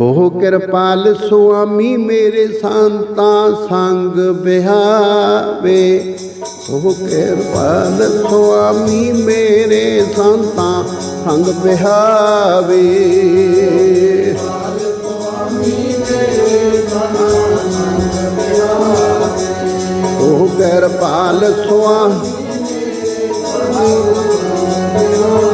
ਉਹ ਕਿਰਪਾਲ ਸੁਆਮੀ ਮੇਰੇ ਸੰਤਾਂ ਸੰਗ ਬਿਹਾਵੇ। ਉਹ ਕਿਰਪਾਲ ਸੁਆਮੀ ਮੇਰੇ ਸੰਤਾਂ ਸੰਗ ਬਿਹਾਵੇ। ਉਹ ਕਿਰਪਾਲ ਸੁਆਮੀ ਸੰਤਾਂ ਸੰਗ ਬਿਹਾਵੇ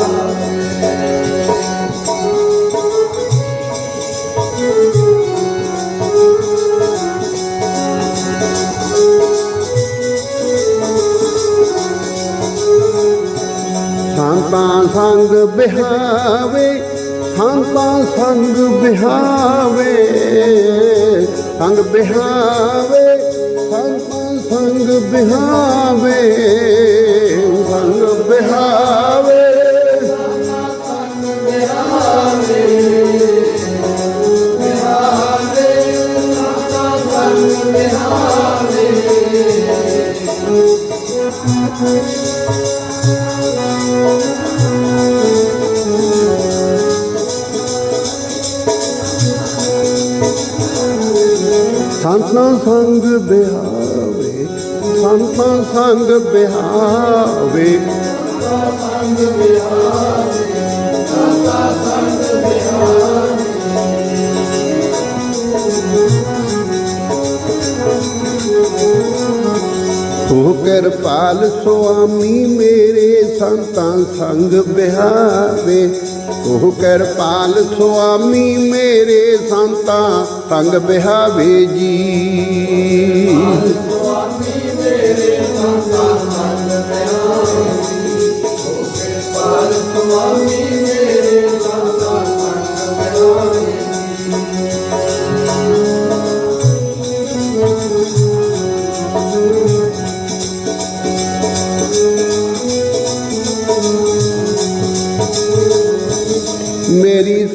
ਸੰਤਾਂ ਸੰਗ ਬਿਹਾਵੇ ਸੰਗ ਬਿਹਾਵੇ। ਸੰਤਾਂ ਸੰਗ ਬਿਹਾਵੇ ਸੰਗ ਬਿਹਾਵੇ। ਸੰਤਾਂ ਸੰਗ ਬਿਹਾਵੇ ਸੰਤਾਂ ਸੰਗ ਬਿਹਾਵੇ। ਤੂੰ ਕਿਰਪਾਲ ਸੁਆਮੀ ਮੇਰੇ ਸੰਤਾਂ ਸੰਗ ਬਿਹਾਵੇ ਉਹ ਕਿਰਪਾਲ ਸੁਆਮੀ ਮੇਰੇ ਸੰਤਾਂ ਸੰਗ ਬਿਹਾਵੇ ਜੀ। ਮੇਰੀ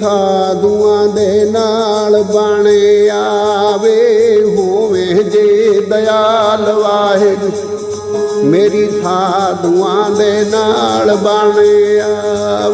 ਸਾਧੂਆਂ ਦੇ ਨਾਲ ਬਣ ਆਵੇ, ਹੋਵੇ ਜੇ ਦਇਆਲ ਵਾਹਿਗੁਰੂ। ਮੇਰੀ ਸਾਧੂਆਂ ਦੇ ਨਾਲ ਬਣ ਆਵੇ।